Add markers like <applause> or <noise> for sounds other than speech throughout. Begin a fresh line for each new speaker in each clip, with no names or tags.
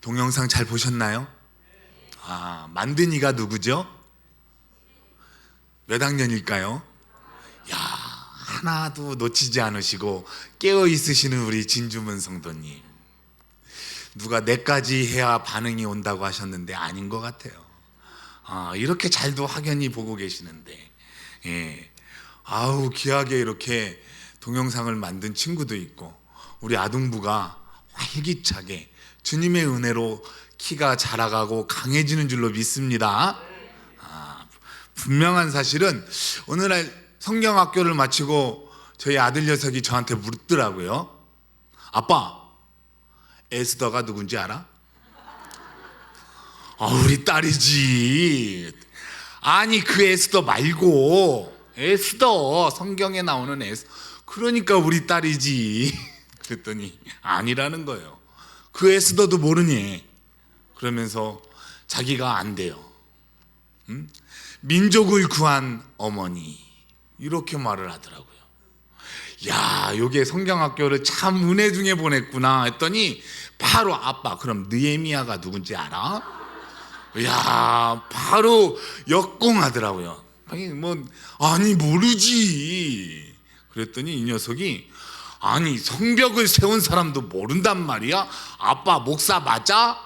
동영상 잘 보셨나요? 아, 만드니가 누구죠? 몇 학년일까요? 야, 하나도 놓치지 않으시고 깨어 있으시는 우리 진주문 성도님. 누가 내까지 해야 반응이 온다고 하셨는데 아닌 것 같아요. 아, 이렇게 잘도 확연히 보고 계시는데, 예. 아우, 귀하게 이렇게 동영상을 만든 친구도 있고, 우리 아둥부가 활기차게 주님의 은혜로 키가 자라가고 강해지는 줄로 믿습니다. 아, 분명한 사실은 오늘날 성경학교를 마치고 저희 아들 녀석이 저한테 묻더라고요. 아빠, 에스더가 누군지 알아? 아, 우리 딸이지. 아니, 그 에스더 말고, 에스더, 성경에 나오는 에스더. 그러니까 우리 딸이지. <laughs> 그랬더니, 아니라는 거예요. 그 에스더도 모르니. 그러면서 자기가 안 돼요. 음? 민족을 구한 어머니. 이렇게 말을 하더라고요. 야, 요게 성경학교를 참 은혜 중에 보냈구나 했더니 바로 아빠 그럼 느에미아가 누군지 알아? 야, 바로 역공하더라고요. 아니 뭐 아니 모르지. 그랬더니 이 녀석이 아니 성벽을 세운 사람도 모른단 말이야? 아빠 목사 맞아?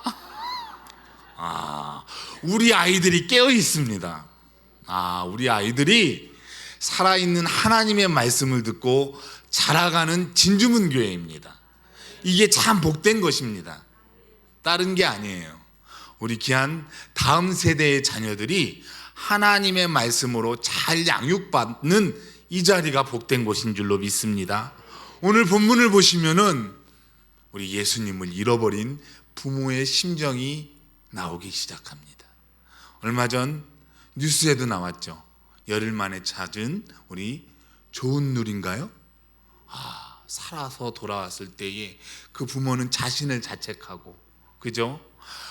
아, 우리 아이들이 깨어 있습니다. 아, 우리 아이들이 살아있는 하나님의 말씀을 듣고 자라가는 진주문 교회입니다. 이게 참 복된 것입니다. 다른 게 아니에요. 우리 귀한 다음 세대의 자녀들이 하나님의 말씀으로 잘 양육받는 이 자리가 복된 곳인 줄로 믿습니다. 오늘 본문을 보시면은 우리 예수님을 잃어버린 부모의 심정이 나오기 시작합니다. 얼마 전 뉴스에도 나왔죠. 열흘 만에 찾은 우리 좋은 누린가요? 아, 살아서 돌아왔을 때에 그 부모는 자신을 자책하고, 그죠?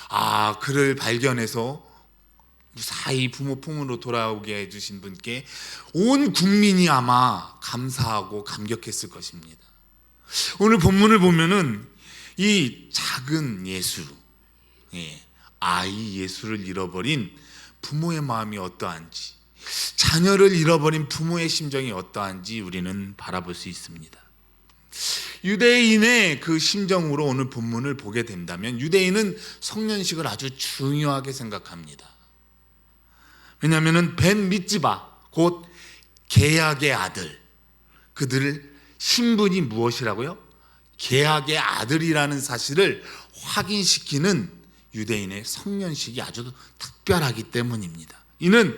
아, 그를 발견해서 무사히 부모 품으로 돌아오게 해주신 분께 온 국민이 아마 감사하고 감격했을 것입니다. 오늘 본문을 보면은 이 작은 예수, 예, 아이 예수를 잃어버린 부모의 마음이 어떠한지, 자녀를 잃어버린 부모의 심정이 어떠한지 우리는 바라볼 수 있습니다. 유대인의 그 심정으로 오늘 본문을 보게 된다면 유대인은 성년식을 아주 중요하게 생각합니다. 왜냐하면 벤 미츠바 곧 계약의 아들 그들 신분이 무엇이라고요? 계약의 아들이라는 사실을 확인시키는 유대인의 성년식이 아주 특별하기 때문입니다. 이는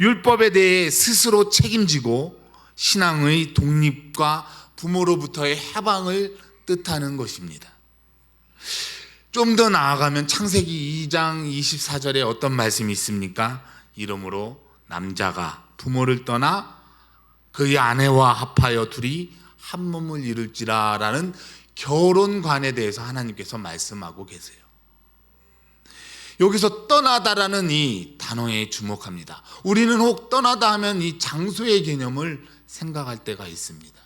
율법에 대해 스스로 책임지고 신앙의 독립과 부모로부터의 해방을 뜻하는 것입니다. 좀 더 나아가면 창세기 2장 24절에 어떤 말씀이 있습니까? 이러므로 남자가 부모를 떠나 그의 아내와 합하여 둘이 한 몸을 이룰지라라는 결혼관에 대해서 하나님께서 말씀하고 계세요. 여기서 떠나다라는 이 단어에 주목합니다. 우리는 혹 떠나다 하면 이 장소의 개념을 생각할 때가 있습니다.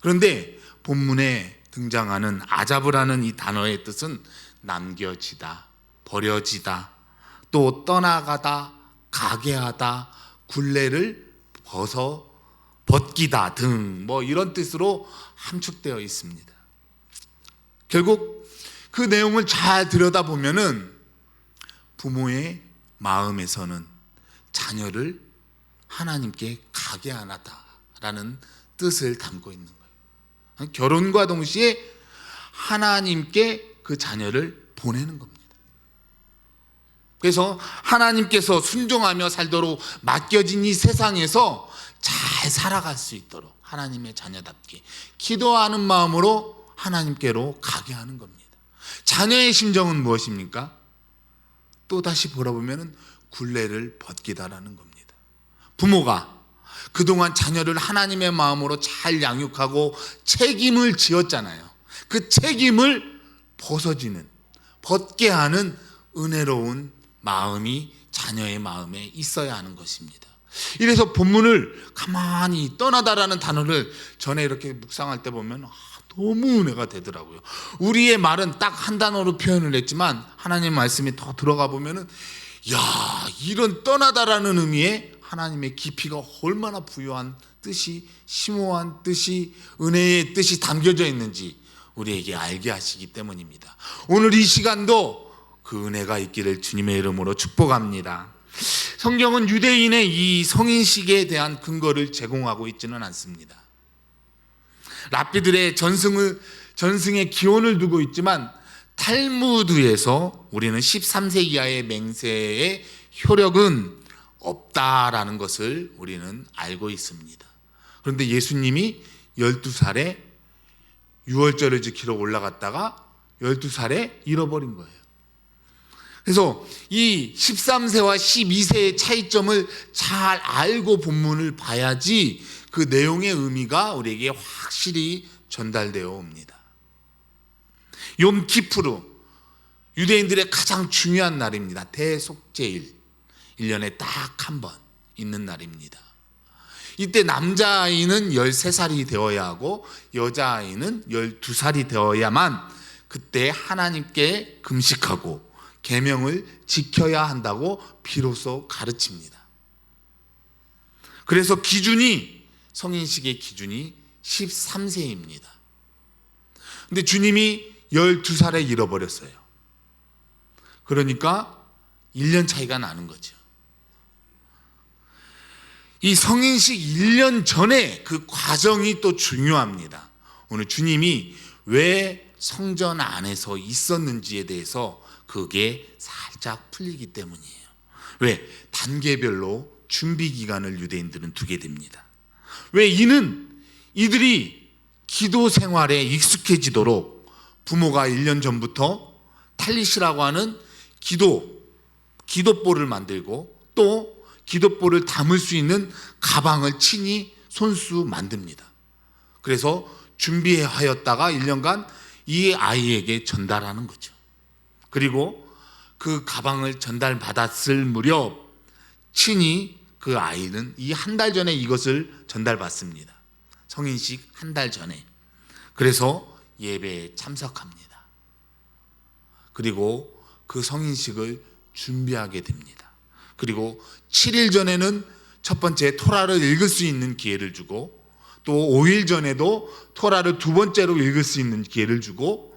그런데 본문에 등장하는 아자브라는 이 단어의 뜻은 남겨지다, 버려지다, 또 떠나가다, 가게 하다, 굴레를 벗어 벗기다 등 뭐 이런 뜻으로 함축되어 있습니다. 결국 그 내용을 잘 들여다보면은 부모의 마음에서는 자녀를 하나님께 가게 안 하다라는 뜻을 담고 있는 거예요. 결혼과 동시에 하나님께 그 자녀를 보내는 겁니다. 그래서 하나님께서 순종하며 살도록 맡겨진 이 세상에서 잘 살아갈 수 있도록 하나님의 자녀답게 기도하는 마음으로 하나님께로 가게 하는 겁니다. 자녀의 심정은 무엇입니까? 또 다시 돌아보면 굴레를 벗기다라는 겁니다. 부모가 그동안 자녀를 하나님의 마음으로 잘 양육하고 책임을 지었잖아요. 그 책임을 벗어지는, 벗게 하는 은혜로운 마음이 자녀의 마음에 있어야 하는 것입니다. 이래서 본문을 가만히 떠나다라는 단어를 전에 이렇게 묵상할 때 보면 아, 너무 은혜가 되더라고요. 우리의 말은 딱 한 단어로 표현을 했지만 하나님 말씀이 더 들어가 보면은 야 이런 떠나다라는 의미의 하나님의 깊이가 얼마나 부유한 뜻이 심오한 뜻이 은혜의 뜻이 담겨져 있는지 우리에게 알게 하시기 때문입니다. 오늘 이 시간도 그 은혜가 있기를 주님의 이름으로 축복합니다. 성경은 유대인의 이 성인식에 대한 근거를 제공하고 있지는 않습니다. 랍비들의 전승을 전승의 기원을 두고 있지만 탈무드에서 우리는 13세 이하의 맹세의 효력은 없다라는 것을 우리는 알고 있습니다. 그런데 예수님이 12살에 유월절을 지키러 올라갔다가 12살에 잃어버린 거예요. 그래서 이 13세와 12세의 차이점을 잘 알고 본문을 봐야지 그 내용의 의미가 우리에게 확실히 전달되어 옵니다. 욤 키프루 유대인들의 가장 중요한 날입니다. 대속제일 1년에 딱 한 번 있는 날입니다. 이때 남자아이는 13살이 되어야 하고 여자아이는 12살이 되어야만 그때 하나님께 금식하고 계명을 지켜야 한다고 비로소 가르칩니다. 그래서 기준이 성인식의 기준이 13세입니다. 근데 주님이 12살에 잃어버렸어요. 그러니까 1년 차이가 나는 거죠. 이 성인식 1년 전에 그 과정이 또 중요합니다. 오늘 주님이 왜 성전 안에서 있었는지에 대해서 그게 살짝 풀리기 때문이에요. 왜? 단계별로 준비 기간을 유대인들은 두게 됩니다. 왜? 이는 이들이 기도 생활에 익숙해지도록 부모가 1년 전부터 탈리시라고 하는 기도, 기도볼을 만들고 또 기도볼을 담을 수 있는 가방을 친히 손수 만듭니다. 그래서 준비하였다가 1년간 이 아이에게 전달하는 거죠. 그리고 그 가방을 전달받았을 무렵 친히 그 아이는 이 한 달 전에 이것을 전달받습니다. 성인식 한 달 전에. 그래서 예배에 참석합니다. 그리고 그 성인식을 준비하게 됩니다. 그리고 7일 전에는 첫 번째 토라를 읽을 수 있는 기회를 주고 또 5일 전에도 토라를 두 번째로 읽을 수 있는 기회를 주고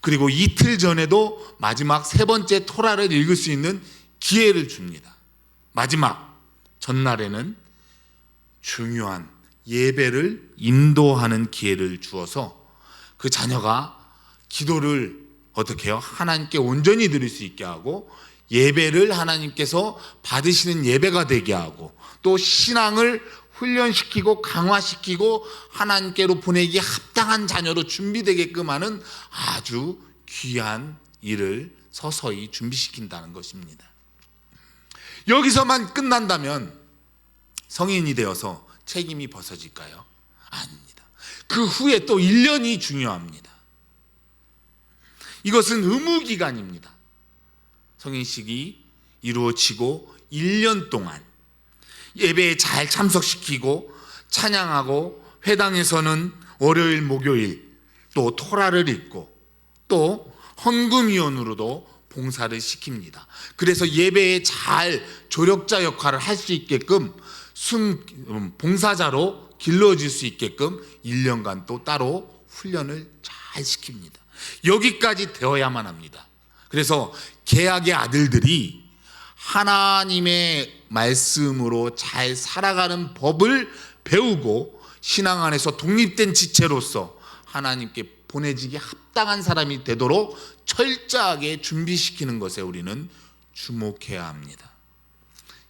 그리고 이틀 전에도 마지막 세 번째 토라를 읽을 수 있는 기회를 줍니다. 마지막 전날에는 중요한 예배를 인도하는 기회를 주어서 그 자녀가 기도를 어떻게 해요? 하나님께 온전히 드릴 수 있게 하고 예배를 하나님께서 받으시는 예배가 되게 하고 또 신앙을 훈련시키고 강화시키고 하나님께로 보내기 합당한 자녀로 준비되게끔 하는 아주 귀한 일을 서서히 준비시킨다는 것입니다. 여기서만 끝난다면 성인이 되어서 책임이 벗어질까요? 아닙니다. 그 후에 또 1년이 중요합니다. 이것은 의무 기간입니다. 성인식이 이루어지고 1년 동안 예배에 잘 참석시키고 찬양하고 회당에서는 월요일, 목요일 또 토라를 읽고 또 헌금위원으로도 봉사를 시킵니다. 그래서 예배에 잘 조력자 역할을 할 수 있게끔 순 음, 봉사자로 길러질 수 있게끔 1년간 또 따로 훈련을 잘 시킵니다. 여기까지 되어야만 합니다. 그래서 계약의 아들들이 하나님의 말씀으로 잘 살아가는 법을 배우고 신앙 안에서 독립된 지체로서 하나님께 보내지기 합당한 사람이 되도록 철저하게 준비시키는 것에 우리는 주목해야 합니다.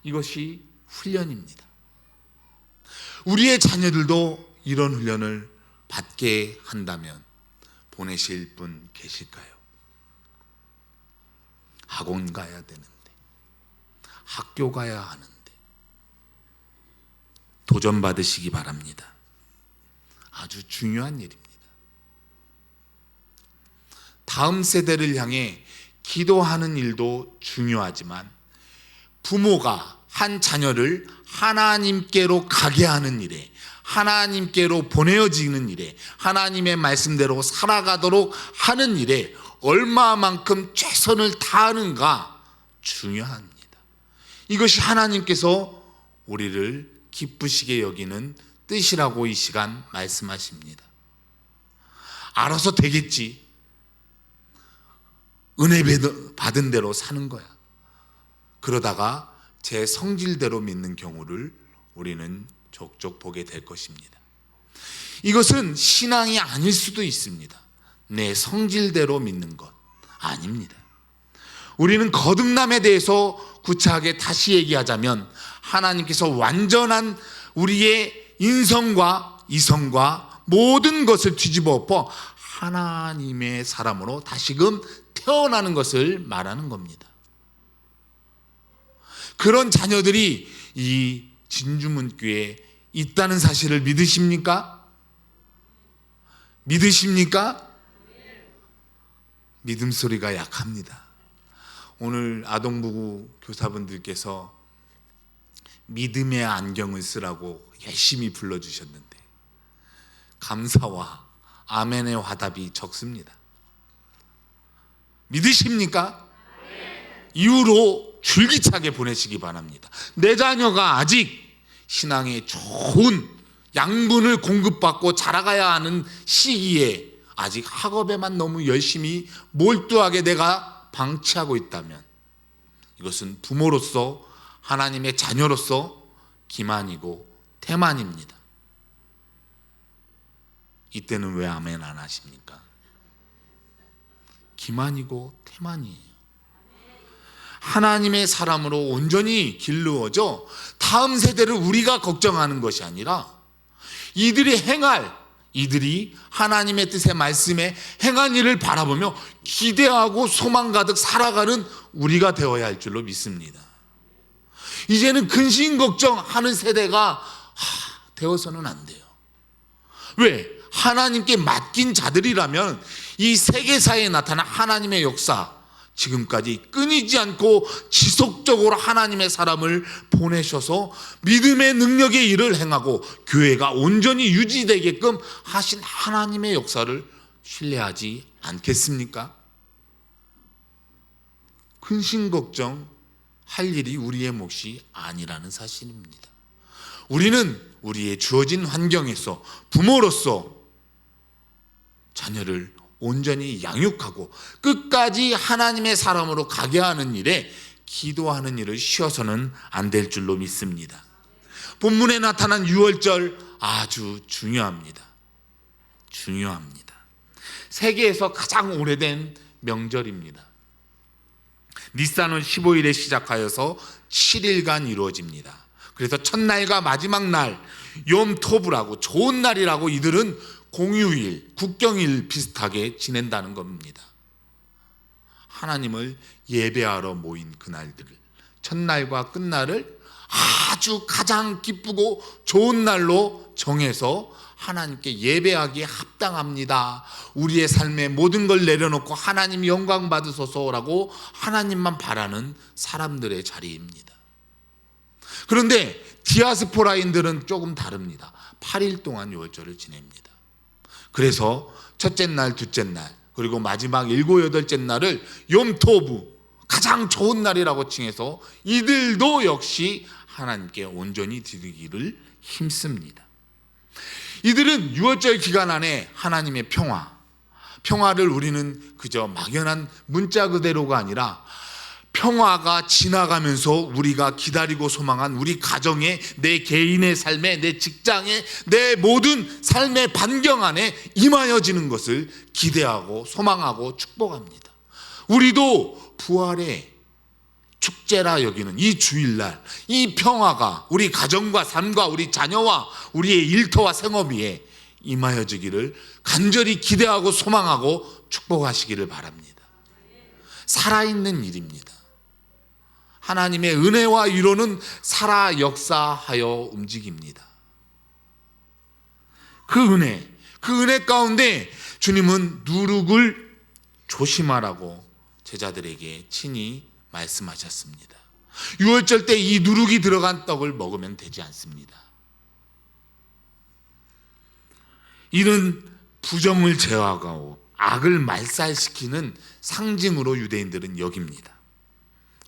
이것이 훈련입니다. 우리의 자녀들도 이런 훈련을 받게 한다면 보내실 분 계실까요? 학원 가야 되는데, 학교 가야 하는데, 도전 받으시기 바랍니다. 아주 중요한 일입니다. 다음 세대를 향해 기도하는 일도 중요하지만 부모가 한 자녀를 하나님께로 가게 하는 일에 하나님께로 보내어지는 일에 하나님의 말씀대로 살아가도록 하는 일에 얼마만큼 최선을 다하는가 중요합니다. 이것이 하나님께서 우리를 기쁘시게 여기는 뜻이라고 이 시간 말씀하십니다. 알아서 되겠지. 은혜 받은 대로 사는 거야. 그러다가 제 성질대로 믿는 경우를 우리는 족족 보게 될 것입니다. 이것은 신앙이 아닐 수도 있습니다. 내 성질대로 믿는 것 아닙니다. 우리는 거듭남에 대해서 구차하게 다시 얘기하자면 하나님께서 완전한 우리의 인성과 이성과 모든 것을 뒤집어 엎어 하나님의 사람으로 다시금 태어나는 것을 말하는 겁니다. 그런 자녀들이 이 진주문교에 있다는 사실을 믿으십니까? 믿으십니까? 믿음 소리가 약합니다. 오늘 아동부구 교사분들께서 믿음의 안경을 쓰라고 열심히 불러주셨는데 감사와 아멘의 화답이 적습니다. 믿으십니까? 이후로 줄기차게 보내시기 바랍니다. 내 자녀가 아직 신앙에 좋은 양분을 공급받고 자라가야 하는 시기에 아직 학업에만 너무 열심히 몰두하게 내가 방치하고 있다면 이것은 부모로서 하나님의 자녀로서 기만이고 태만입니다. 이때는 왜 아멘 안 하십니까? 기만이고 태만이에요. 하나님의 사람으로 온전히 길르어져 다음 세대를 우리가 걱정하는 것이 아니라 이들이 행할 이들이 하나님의 뜻의 말씀에 행한 일을 바라보며 기대하고 소망 가득 살아가는 우리가 되어야 할 줄로 믿습니다. 이제는 근심 걱정하는 세대가 되어서는 안 돼요. 왜? 하나님께 맡긴 자들이라면 이 세계사에 나타난 하나님의 역사, 지금까지 끊이지 않고 지속적으로 하나님의 사람을 보내셔서 믿음의 능력의 일을 행하고 교회가 온전히 유지되게끔 하신 하나님의 역사를 신뢰하지 않겠습니까? 근심 걱정 할 일이 우리의 몫이 아니라는 사실입니다. 우리는 우리의 주어진 환경에서 부모로서 자녀를 온전히 양육하고 끝까지 하나님의 사람으로 가게 하는 일에 기도하는 일을 쉬어서는 안 될 줄로 믿습니다. 본문에 나타난 6월절 아주 중요합니다. 중요합니다. 세계에서 가장 오래된 명절입니다. 니산은 15일에 시작하여서 7일간 이루어집니다. 그래서 첫날과 마지막 날, 욤토브라고 좋은 날이라고 이들은 공휴일, 국경일 비슷하게 지낸다는 겁니다. 하나님을 예배하러 모인 그날들을 첫날과 끝날을 아주 가장 기쁘고 좋은 날로 정해서 하나님께 예배하기에 합당합니다. 우리의 삶의 모든 걸 내려놓고 하나님 영광 받으소서라고 하나님만 바라는 사람들의 자리입니다. 그런데 디아스포라인들은 조금 다릅니다. 8일 동안 요절을 지냅니다. 그래서 첫째 날, 둘째 날, 그리고 마지막 일곱 여덟째 날을 염토부 가장 좋은 날이라고 칭해서 이들도 역시 하나님께 온전히 드리기를 힘씁니다. 이들은 유월절 기간 안에 하나님의 평화, 평화를 우리는 그저 막연한 문자 그대로가 아니라 평화가 지나가면서 우리가 기다리고 소망한 우리 가정의 내 개인의 삶에 내 직장에 내 모든 삶의 반경 안에 임하여지는 것을 기대하고 소망하고 축복합니다. 우리도 부활의 축제라 여기는 이 주일날 이 평화가 우리 가정과 삶과 우리 자녀와 우리의 일터와 생업 위에 임하여지기를 간절히 기대하고 소망하고 축복하시기를 바랍니다. 살아있는 일입니다. 하나님의 은혜와 위로는 살아 역사하여 움직입니다. 그 은혜, 그 은혜 가운데 주님은 누룩을 조심하라고 제자들에게 친히 말씀하셨습니다. 유월절 때 이 누룩이 들어간 떡을 먹으면 되지 않습니다. 이는 부정을 제어하고 악을 말살시키는 상징으로 유대인들은 여깁니다.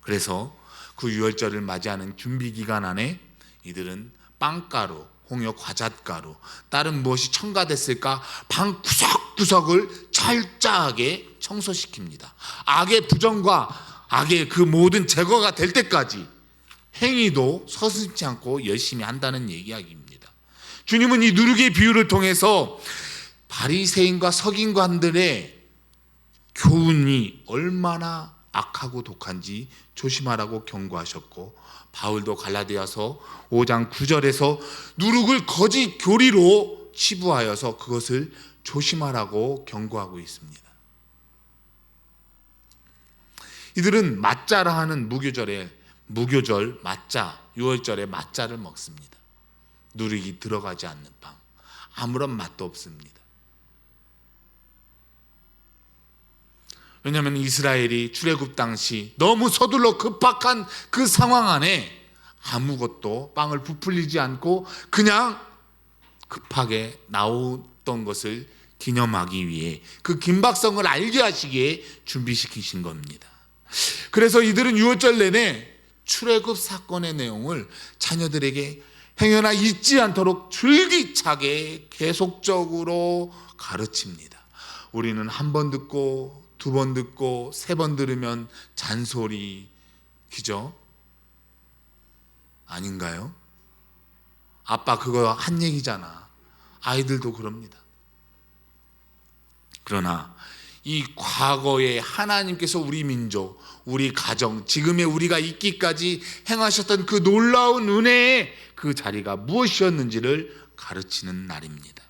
그래서 그 유월절을 맞이하는 준비 기간 안에 이들은 빵가루, 홍역 과잣가루, 다른 무엇이 첨가됐을까 방 구석구석을 철저하게 청소시킵니다. 악의 부정과 악의 그 모든 제거가 될 때까지 행위도 서슴지 않고 열심히 한다는 이야기입니다. 주님은 이 누르기의 비유를 통해서 바리새인과 석인관들의 교훈이 얼마나 악하고 독한지 조심하라고 경고하셨고 바울도 갈라디아서 5장 9절에서 누룩을 거짓 교리로 치부하여서 그것을 조심하라고 경고하고 있습니다. 이들은 맞자라 하는 무교절에 무교절 맞자 6월절에 맞자를 먹습니다. 누룩이 들어가지 않는 빵 아무런 맛도 없습니다. 왜냐하면 이스라엘이 출애굽 당시 너무 서둘러 급박한 그 상황 안에 아무것도 빵을 부풀리지 않고 그냥 급하게 나왔던 것을 기념하기 위해 그 긴박성을 알게 하시기에 준비시키신 겁니다. 그래서 이들은 유월절 내내 출애굽 사건의 내용을 자녀들에게 행여나 잊지 않도록 줄기차게 계속적으로 가르칩니다. 우리는 한 번 듣고 두 번 듣고 세 번 들으면 잔소리 기죠? 아닌가요? 아빠 그거 한 얘기잖아. 아이들도 그럽니다. 그러나 이 과거에 하나님께서 우리 민족, 우리 가정, 지금의 우리가 있기까지 행하셨던 그 놀라운 은혜의 그 자리가 무엇이었는지를 가르치는 날입니다.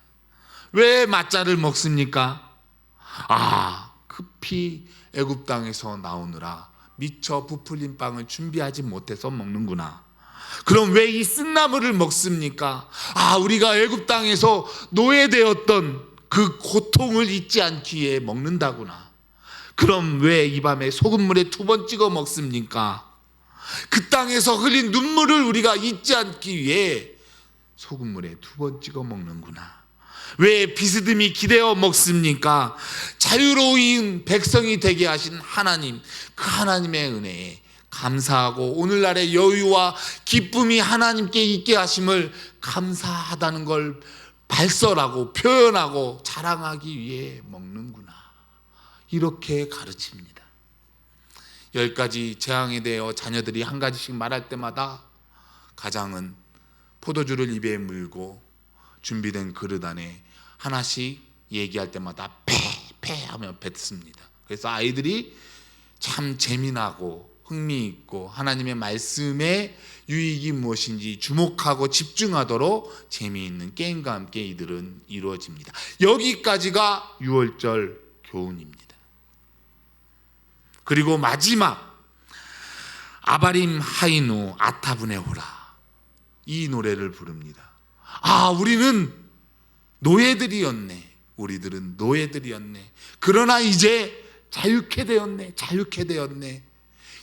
왜 맞자를 먹습니까? 아, 급히 애굽 땅에서 나오느라 미처 부풀린 빵을 준비하지 못해서 먹는구나. 그럼 왜 이 쓴나물을 먹습니까? 아, 우리가 애굽 땅에서 노예되었던 그 고통을 잊지 않기 위해 먹는다구나. 그럼 왜 이 밤에 소금물에 두 번 찍어 먹습니까? 그 땅에서 흘린 눈물을 우리가 잊지 않기 위해 소금물에 두 번 찍어 먹는구나. 왜 비스듬히 기대어 먹습니까? 자유로운 백성이 되게 하신 하나님, 그 하나님의 은혜에 감사하고 오늘날의 여유와 기쁨이 하나님께 있게 하심을 감사하다는 걸 발설하고 표현하고 자랑하기 위해 먹는구나. 이렇게 가르칩니다. 열 가지 재앙에 대하여 자녀들이 한 가지씩 말할 때마다 가장은 포도주를 입에 물고 준비된 그릇 안에 하나씩 얘기할 때마다 패패 하며 뱉습니다. 그래서 아이들이 참 재미나고 흥미있고 하나님의 말씀의 유익이 무엇인지 주목하고 집중하도록 재미있는 게임과 함께 이들은 이루어집니다. 여기까지가 6월절 교훈입니다. 그리고 마지막 아바림 하이누 아타브네호라 이 노래를 부릅니다. 아, 우리는 노예들이었네. 우리들은 노예들이었네. 그러나 이제 자유케 되었네. 자유케 되었네.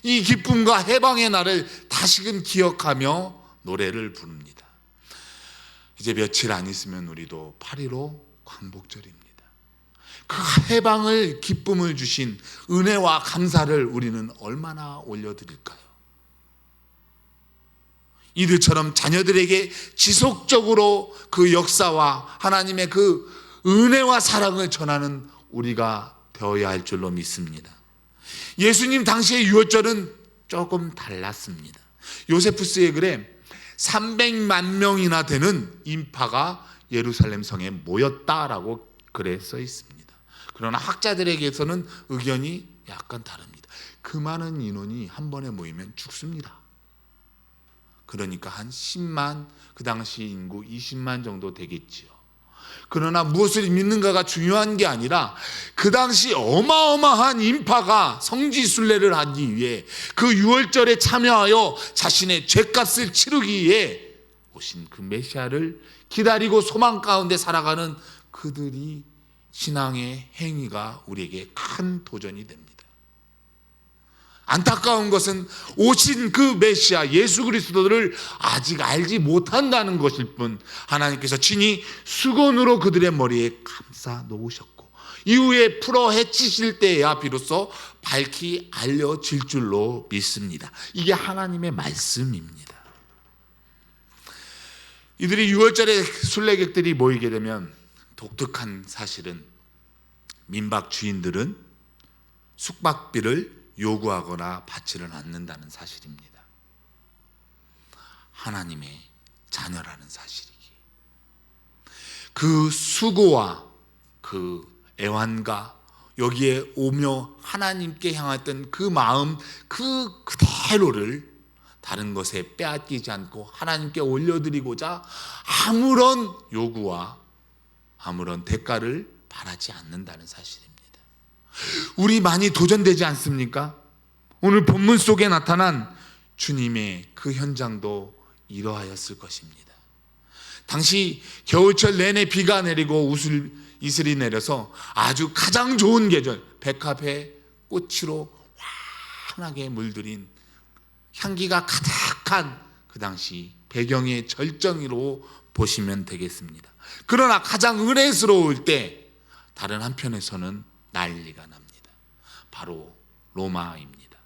이 기쁨과 해방의 날을 다시금 기억하며 노래를 부릅니다. 이제 며칠 안 있으면 우리도 8.15 광복절입니다. 그 해방을 기쁨을 주신 은혜와 감사를 우리는 얼마나 올려드릴까요? 이들처럼 자녀들에게 지속적으로 그 역사와 하나님의 그 은혜와 사랑을 전하는 우리가 되어야 할 줄로 믿습니다. 예수님 당시의 유월절은 조금 달랐습니다. 요세푸스의 글에 300만 명이나 되는 인파가 예루살렘 성에 모였다라고 글에 써 있습니다. 그러나 학자들에게서는 의견이 약간 다릅니다. 그 많은 인원이 한 번에 모이면 죽습니다. 그러니까 한 10만, 그 당시 인구 20만 정도 되겠지요. 그러나 무엇을 믿는가가 중요한 게 아니라 그 당시 어마어마한 인파가 성지순례를 하기 위해 그 유월절에 참여하여 자신의 죄값을 치르기 위해 오신 그 메시아를 기다리고 소망 가운데 살아가는 그들이 신앙의 행위가 우리에게 큰 도전이 됩니다. 안타까운 것은 오신 그 메시아 예수 그리스도를 아직 알지 못한다는 것일 뿐 하나님께서 친히 수건으로 그들의 머리에 감싸 놓으셨고 이후에 풀어 헤치실 때야 비로소 밝히 알려질 줄로 믿습니다. 이게 하나님의 말씀입니다. 이들이 6월절에 순례객들이 모이게 되면 독특한 사실은 민박 주인들은 숙박비를 요구하거나 받지는 않는다는 사실입니다. 하나님의 자녀라는 사실이기. 그 수고와 그 애완과 여기에 오며 하나님께 향했던 그 마음 그 그대로를 다른 것에 빼앗기지 않고 하나님께 올려드리고자 아무런 요구와 아무런 대가를 바라지 않는다는 사실입니다. 우리 많이 도전되지 않습니까? 오늘 본문 속에 나타난 주님의 그 현장도 이러하였을 것입니다. 당시 겨울철 내내 비가 내리고 우슬 이슬이 내려서 아주 가장 좋은 계절 백합의 꽃으로 환하게 물들인 향기가 가득한 그 당시 배경의 절정으로 보시면 되겠습니다. 그러나 가장 은혜스러울 때 다른 한편에서는 난리가 납니다. 바로 로마입니다.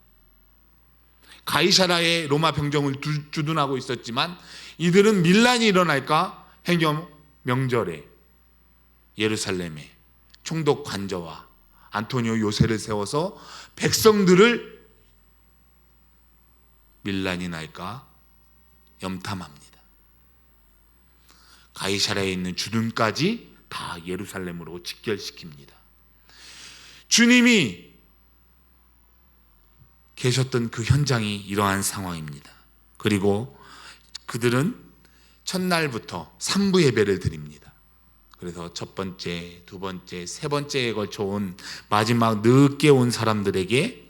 가이사라의 로마 병정을 두- 주둔하고 있었지만 이들은 밀란이 일어날까 행여 명절에 예루살렘에 총독 관저와 안토니오 요새를 세워서 백성들을 밀란이 날까 염탐합니다. 가이사라에 있는 주둔까지 다 예루살렘으로 직결시킵니다. 주님이 계셨던 그 현장이 이러한 상황입니다. 그리고 그들은 첫날부터 삼부 예배를 드립니다. 그래서 첫 번째, 두 번째, 세 번째에 걸쳐 온 마지막 늦게 온 사람들에게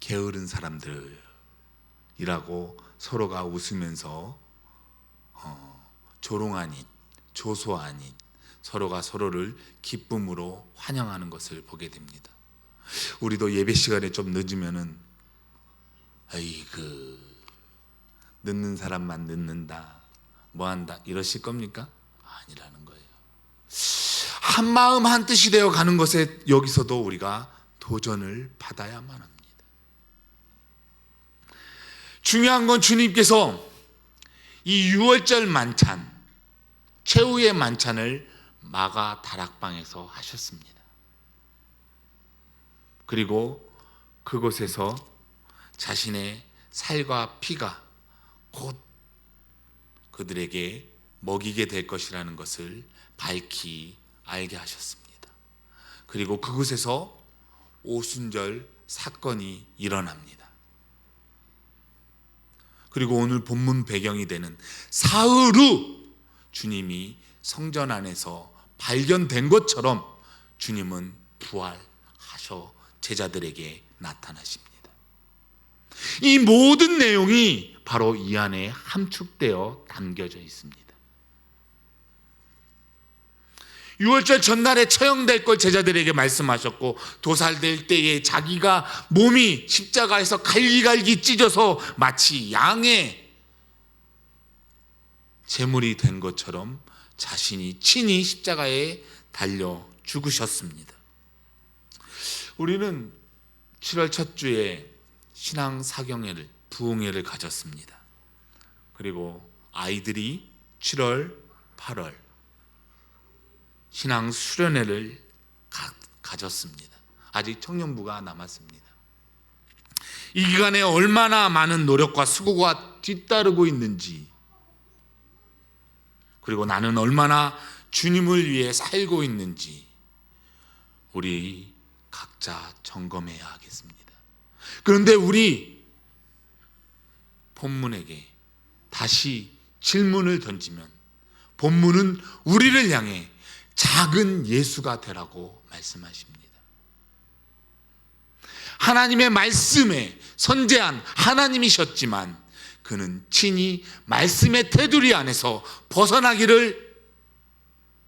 게으른 사람들이라고 서로가 웃으면서 어, 조롱 아닌 조소 아닌 서로가 서로를 기쁨으로 환영하는 것을 보게 됩니다. 우리도 예배 시간에 좀 늦으면은 아이 그 늦는 사람만 늦는다 뭐 한다 이러실 겁니까? 아니라는 거예요. 한 마음 한 뜻이 되어 가는 것에 여기서도 우리가 도전을 받아야만 합니다. 중요한 건 주님께서 이 6월절 만찬 최후의 만찬을 마가 다락방에서 하셨습니다. 그리고 그곳에서 자신의 살과 피가 곧 그들에게 먹이게 될 것이라는 것을 밝히 알게 하셨습니다. 그리고 그곳에서 오순절 사건이 일어납니다. 그리고 오늘 본문 배경이 되는 사흘 후 주님이 성전 안에서 발견된 것처럼 주님은 부활하셔 제자들에게 나타나십니다. 이 모든 내용이 바로 이 안에 함축되어 담겨져 있습니다. 6월절 전날에 처형될 걸 제자들에게 말씀하셨고 도살될 때에 자기가 몸이 십자가에서 갈기갈기 찢어서 마치 양의 제물이 된 것처럼 자신이 친히 십자가에 달려 죽으셨습니다. 우리는 7월 첫 주에 신앙 사경회를 부흥회를 가졌습니다. 그리고 아이들이 7월 8월 신앙 수련회를 가, 가졌습니다. 아직 청년부가 남았습니다. 이 기간에 얼마나 많은 노력과 수고가 뒤따르고 있는지 그리고 나는 얼마나 주님을 위해 살고 있는지 우리 각자 점검해야 하겠습니다. 그런데 우리 본문에게 다시 질문을 던지면 본문은 우리를 향해 작은 예수가 되라고 말씀하십니다. 하나님의 말씀에 선제한 하나님이셨지만 그는 친히 말씀의 테두리 안에서 벗어나기를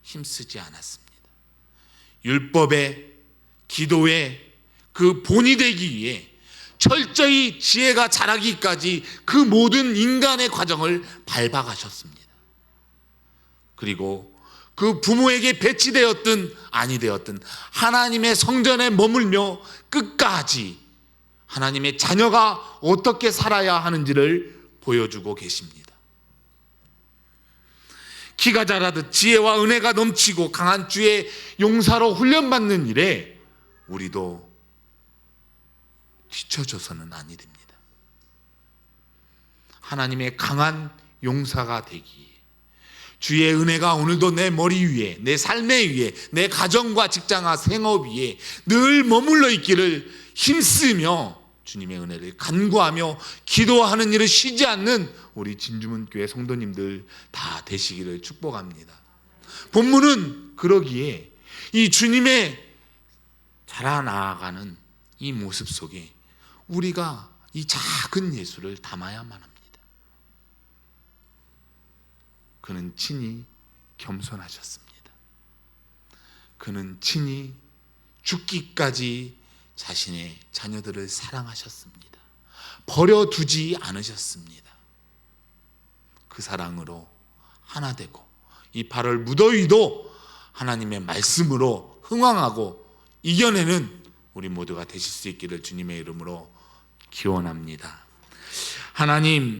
힘쓰지 않았습니다. 율법의 기도의 그 본이 되기 위해 철저히 지혜가 자라기까지 그 모든 인간의 과정을 밟아가셨습니다. 그리고 그 부모에게 배치되었든 아니 되었든 하나님의 성전에 머물며 끝까지 하나님의 자녀가 어떻게 살아야 하는지를 보여주고 계십니다. 키가 자라듯 지혜와 은혜가 넘치고 강한 주의 용사로 훈련받는 일에 우리도 뒤처져서는 아니 됩니다. 하나님의 강한 용사가 되기 주의 은혜가 오늘도 내 머리 위에, 내 삶의 위에, 내 가정과 직장과 생업 위에 늘 머물러 있기를 힘쓰며 주님의 은혜를 간구하며 기도하는 일을 쉬지 않는 우리 진주문 교회 성도님들 다 되시기를 축복합니다. 본문은 그러기에 이 주님의 자라나가는 이 모습 속에 우리가 이 작은 예수를 담아야만 합니다. 그는 친히 겸손하셨습니다. 그는 친히 죽기까지 자신의 자녀들을 사랑하셨습니다. 버려두지 않으셨습니다. 그 사랑으로 하나 되고 이 8월 무더위도 하나님의 말씀으로 흥왕하고 이겨내는 우리 모두가 되실 수 있기를 주님의 이름으로 기원합니다. 하나님